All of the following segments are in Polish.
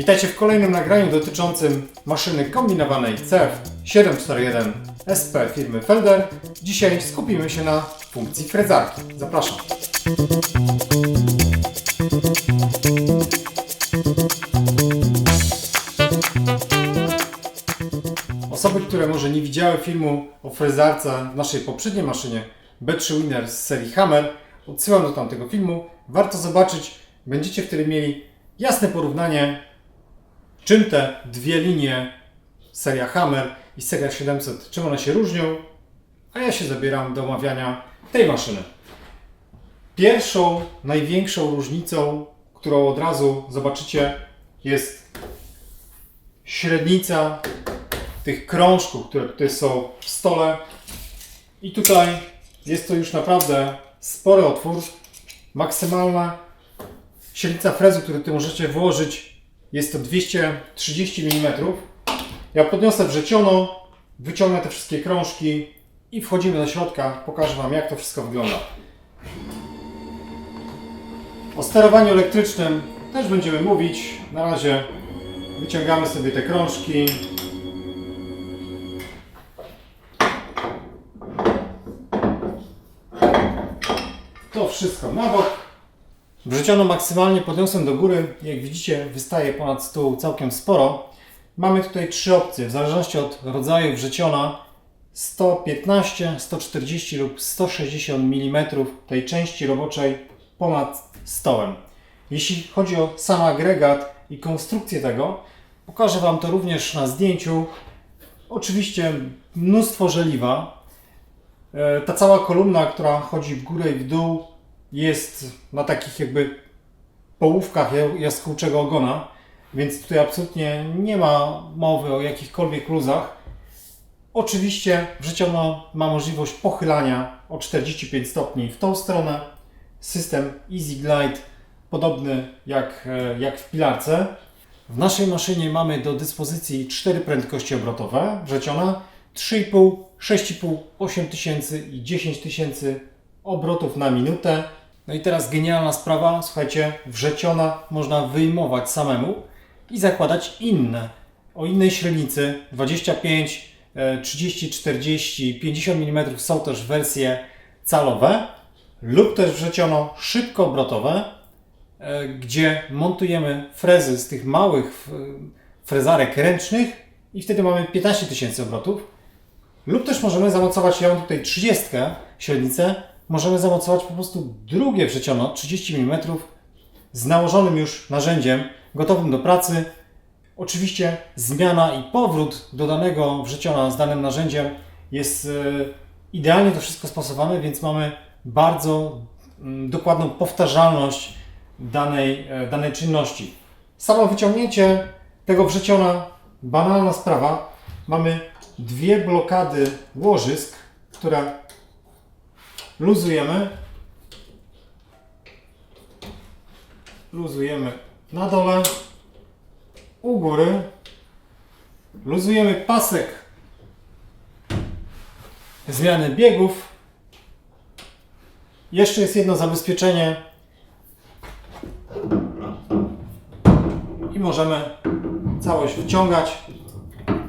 Witajcie w kolejnym nagraniu dotyczącym maszyny kombinowanej CEF 741 SP firmy Felder. Dzisiaj skupimy się na funkcji frezarki. Zapraszam. Osoby, które może nie widziały filmu o frezarce w naszej poprzedniej maszynie B3 Winner z serii Hammer, odsyłam do tamtego filmu. Warto zobaczyć, będziecie wtedy mieli jasne porównanie, czym te dwie linie, seria Hammer i seria 700, czym one się różnią, a ja się zabieram do omawiania tej maszyny. Pierwszą, największą różnicą, którą od razu zobaczycie, jest średnica tych krążków, które tutaj są w stole. I tutaj jest to już naprawdę spory otwór. Maksymalna średnica frezu, którą tu możecie włożyć, jest to 230 mm. Ja podniosę wrzeciono, wyciągnę te wszystkie krążki i wchodzimy do środka. Pokażę Wam, jak to wszystko wygląda. O sterowaniu elektrycznym też będziemy mówić. Na razie wyciągamy sobie te krążki. To wszystko na bok. Wrzeciono maksymalnie podniosłem do góry. Jak widzicie, wystaje ponad stół całkiem sporo. Mamy tutaj trzy opcje, w zależności od rodzaju wrzeciona. 115, 140 lub 160 mm tej części roboczej ponad stołem. Jeśli chodzi o sam agregat i konstrukcję tego, pokażę Wam to również na zdjęciu. Oczywiście mnóstwo żeliwa. E, Ta cała kolumna, która chodzi w górę i w dół, jest na takich jakby połówkach ja- jaskółczego ogona, więc tutaj absolutnie nie ma mowy o jakichkolwiek luzach. Oczywiście wrzeciono ma możliwość pochylania o 45 stopni w tą stronę. System Easy Glide podobny jak, e, jak w pilarce. W naszej maszynie mamy do dyspozycji cztery prędkości obrotowe wrzeciona, 3,5, 6,5, 8000 i 10 tysięcy obrotów na minutę. No i teraz genialna sprawa, słuchajcie, wrzeciona można wyjmować samemu i zakładać inne. O innej średnicy 25, e, 30, 40, 50 mm są też wersje calowe lub też wrzeciono szybkoobrotowe, e, gdzie montujemy frezy z tych małych frezarek ręcznych i wtedy mamy 15 tysięcy obrotów. Lub też możemy zamocować, mam tutaj 30 średnicę, możemy zamocować po prostu drugie wrzeciono 30 mm z nałożonym już narzędziem, gotowym do pracy. Oczywiście zmiana i powrót do danego wrzeciona z danym narzędziem jest e, idealnie to wszystko stosowane, więc mamy bardzo dokładną powtarzalność danej, e, danej czynności. Samo wyciągnięcie tego wrzeciona, banalna sprawa. Mamy dwie blokady łożysk, które luzujemy. Luzujemy na dole, u góry. Luzujemy pasek zmiany biegów. Jeszcze jest jedno zabezpieczenie. I możemy całość wyciągać.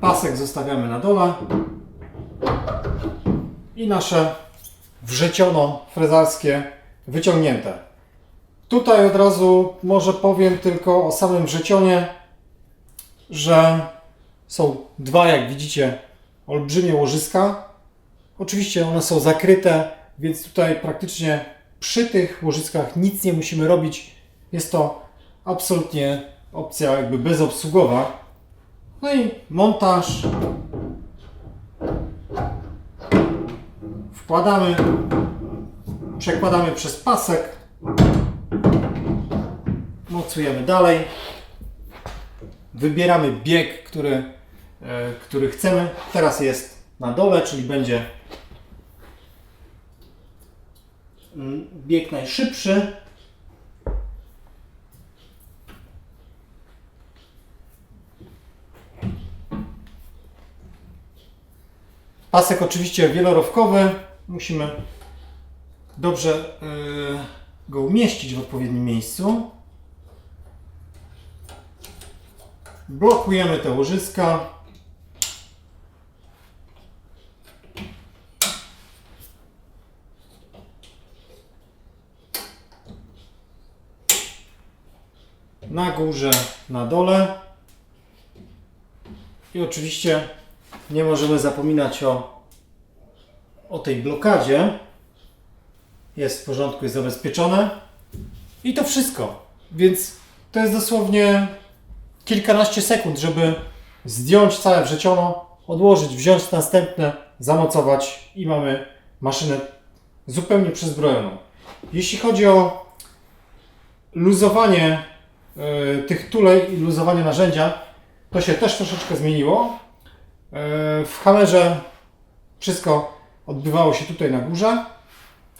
Pasek zostawiamy na dole. I nasze wrzeciono frezarskie wyciągnięte. Tutaj od razu może powiem tylko o samym wrzecionie, że są dwa, jak widzicie, olbrzymie łożyska. Oczywiście one są zakryte, więc tutaj praktycznie przy tych łożyskach nic nie musimy robić. Jest to absolutnie opcja jakby bezobsługowa. No i montaż. Wkładamy, przekładamy przez pasek, mocujemy dalej, wybieramy bieg, który, e, który chcemy. Teraz jest na dole, czyli będzie mm, bieg najszybszy. Pasek oczywiście wielorowkowy. Musimy dobrze y, go umieścić w odpowiednim miejscu. blokujemy te łożyska. Na górze, na dole. I oczywiście nie możemy zapominać o, o tej blokadzie. Jest w porządku, jest zabezpieczone. I to wszystko. Więc to jest dosłownie kilkanaście sekund, żeby zdjąć całe wrzeciono, odłożyć, wziąć następne, zamocować i mamy maszynę zupełnie przezbrojoną. Jeśli chodzi o luzowanie e, tych tulej i luzowanie narzędzia, to się też troszeczkę zmieniło. E, w Hammerze wszystko odbywało się tutaj na górze.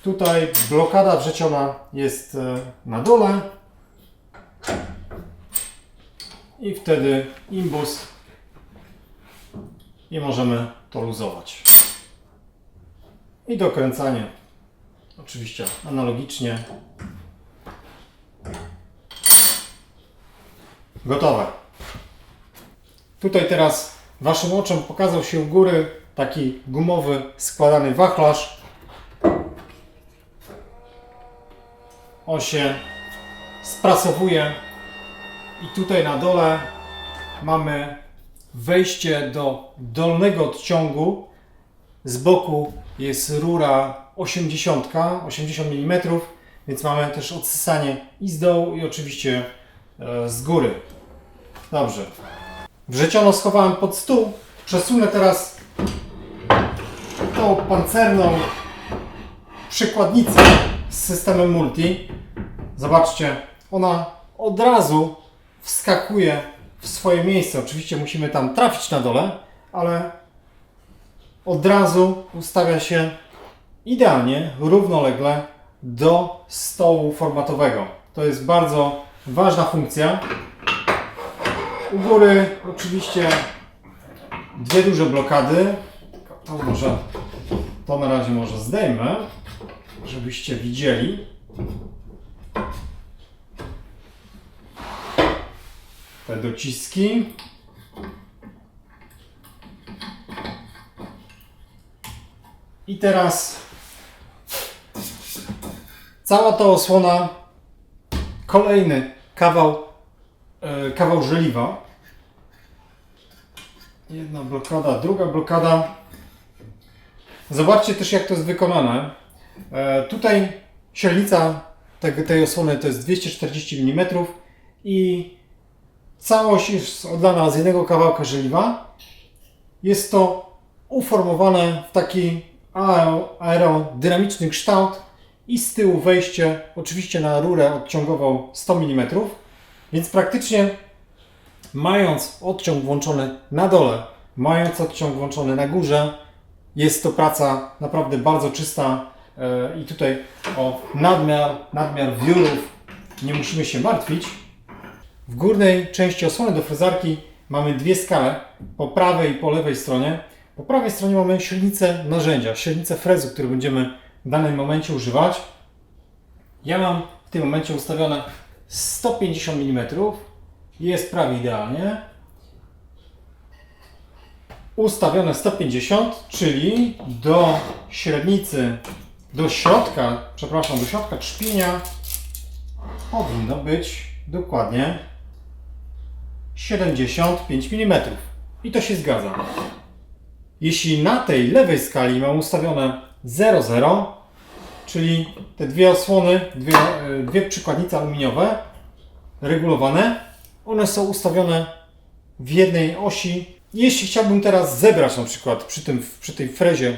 Tutaj blokada wrzeciona jest e, na dole. I wtedy imbus i możemy to luzować. I dokręcanie. Oczywiście analogicznie. Gotowe. Tutaj teraz Waszym oczom pokazał się u góry taki gumowy składany wachlarz. On się sprasowuje i tutaj na dole mamy wejście do dolnego odciągu. Z boku jest rura 80, 80 mm, więc mamy też odsysanie i z dołu i oczywiście e, z góry. Dobrze. Wrzeciono schowałem pod stół. Przesunę teraz tą pancerną przykładnicę z systemem multi. Zobaczcie, ona od razu wskakuje w swoje miejsce. Oczywiście musimy tam trafić na dole, ale od razu ustawia się idealnie, równolegle do stołu formatowego. To jest bardzo ważna funkcja. U góry oczywiście dwie duże blokady. To może to na razie może zdejmę, żebyście widzieli. te dociski. I teraz cała ta osłona, kolejny kawał, e, kawał żeliwa. Jedna blokada, druga blokada. Zobaczcie też jak to jest wykonane. E, tutaj średnica tej, osłony to jest 240 mm i Całość jest odlana z jednego kawałka żeliwa. Jest to uformowane w taki aero, aerodynamiczny kształt i z tyłu wejście oczywiście na rurę odciągową 100 mm, więc praktycznie mając odciąg włączony na dole, mając odciąg włączony na górze, jest to praca naprawdę bardzo czysta e, i tutaj o nadmiar, nadmiar wiórów nie musimy się martwić. W górnej części osłony do frezarki mamy dwie skale, po prawej i po lewej stronie. Po prawej stronie mamy średnicę narzędzia, średnicę frezu, który będziemy w danym momencie używać. Ja mam w tym momencie ustawione 150 mm, jest prawie idealnie. Ustawione 150, czyli do średnicy, do środka, przepraszam, do środka trzpienia powinno być dokładnie 75 mm. I to się zgadza. Jeśli na tej lewej skali mam ustawione 0,0, czyli te dwie osłony, dwie, dwie przykładnice aluminiowe regulowane, one są ustawione w jednej osi. Jeśli chciałbym teraz zebrać na przykład przy, tym, przy tej frezie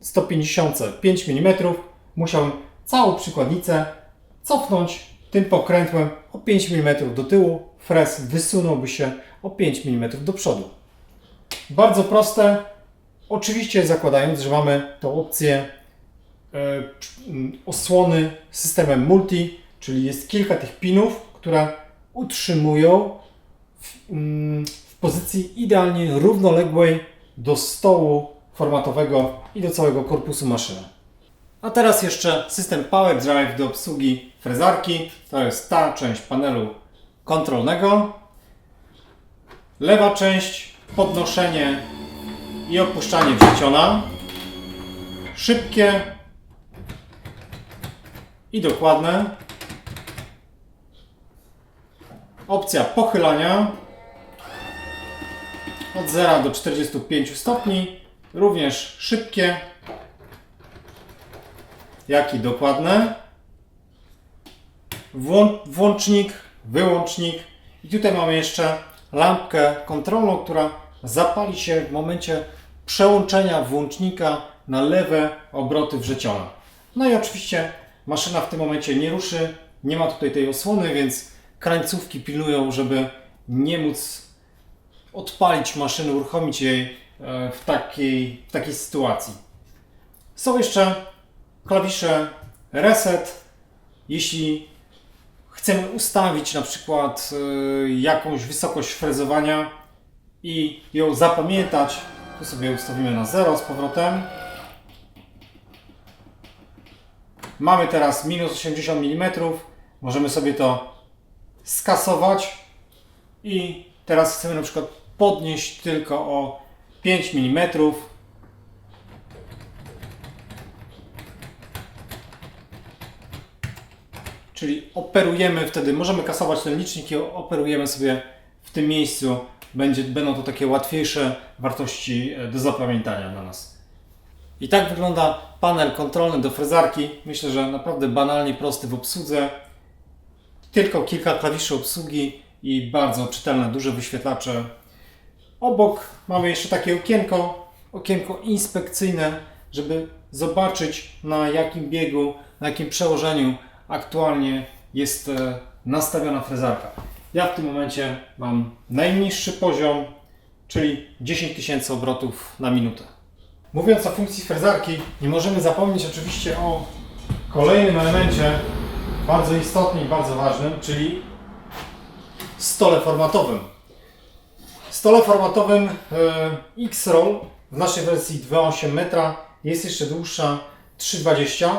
155 mm, musiałbym całą przykładnicę cofnąć tym pokrętłem o 5 mm do tyłu, frez wysunąłby się o 5 mm do przodu. Bardzo proste, oczywiście zakładając, że mamy tą opcję e, osłony systemem multi, czyli jest kilka tych pinów, które utrzymują mm, pozycji idealnie równoległej do stołu formatowego i do całego korpusu maszyny. A teraz jeszcze system Power Drive do obsługi frezarki. To jest ta część panelu kontrolnego. Lewa część podnoszenie i opuszczanie wrzuciona. Szybkie i dokładne. Opcja pochylania od 0 do 45 stopni, również szybkie, jak i dokładne. Włą- Włącznik, wyłącznik i tutaj mamy jeszcze lampkę kontrolną, która zapali się w momencie przełączenia włącznika na lewe obroty wrzeciona. No i oczywiście maszyna w tym momencie nie ruszy, nie ma tutaj tej osłony, więc krańcówki pilnują, żeby nie móc odpalić maszyny, uruchomić jej e, w takiej, w takiej sytuacji. Są jeszcze klawisze reset. Jeśli chcemy ustawić na przykład e, jakąś wysokość frezowania i ją zapamiętać, to sobie ustawimy na 0 z powrotem. Mamy teraz minus 80 mm. Możemy sobie to skasować i teraz chcemy na przykład podnieść tylko o 5 mm. Czyli operujemy wtedy, możemy kasować ten licznik i operujemy sobie w tym miejscu. Będzie, będą to takie łatwiejsze wartości e, do zapamiętania dla nas. I tak wygląda panel kontrolny do frezarki. Myślę, że naprawdę banalnie prosty w obsłudze. Tylko kilka klawiszy obsługi i bardzo czytelne, duże wyświetlacze. Obok mamy jeszcze takie okienko, okienko inspekcyjne, żeby zobaczyć na jakim biegu, na jakim przełożeniu aktualnie jest e, nastawiona frezarka. Ja w tym momencie mam najniższy poziom, czyli 10 tysięcy obrotów na minutę. Mówiąc o funkcji frezarki, nie możemy zapomnieć oczywiście o kolejnym elemencie, bardzo istotnym i bardzo ważnym, czyli stole formatowym. Stole formatowym e, X-Roll w naszej wersji 2,8 metra jest jeszcze dłuższa 3,20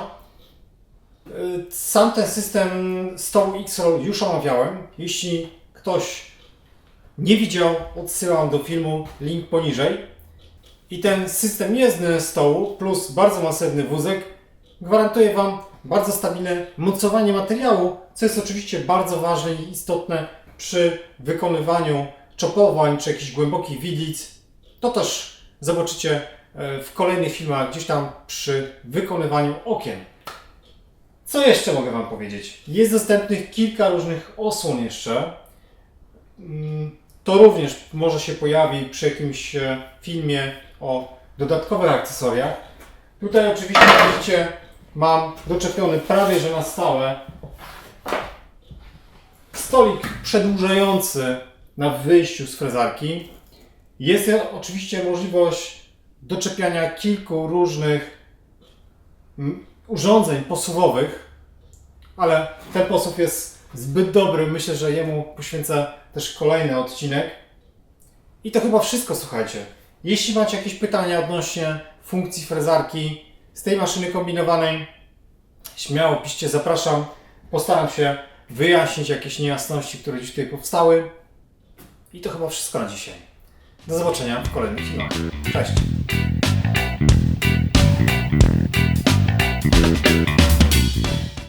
Y, Sam ten system stołu X-Roll już omawiałem. Jeśli ktoś nie widział, odsyłam do filmu, link poniżej. I ten system jezdny stołu plus bardzo masywny wózek gwarantuje Wam bardzo stabilne mocowanie materiału, co jest oczywiście bardzo ważne i istotne przy wykonywaniu czopowań czy jakichś głębokich widlic. To też zobaczycie e, w kolejnych filmach gdzieś tam przy wykonywaniu okien. Co jeszcze mogę Wam powiedzieć? Jest dostępnych kilka różnych osłon jeszcze. Mm, To również może się pojawi przy jakimś e, filmie o dodatkowych akcesoriach. Tutaj oczywiście widzicie mam doczepiony prawie że na stałe stolik przedłużający na wyjściu z frezarki. Jest oczywiście możliwość doczepiania kilku różnych mm, urządzeń posuwowych, ale ten posuw jest zbyt dobry. Myślę, że jemu poświęcę też kolejny odcinek. I to chyba wszystko, słuchajcie. Jeśli macie jakieś pytania odnośnie funkcji frezarki z tej maszyny kombinowanej, śmiało piszcie, zapraszam. Postaram się wyjaśnić jakieś niejasności, które dziś tutaj powstały. I to chyba wszystko na dzisiaj. Do zobaczenia w kolejnych filmach. Cześć!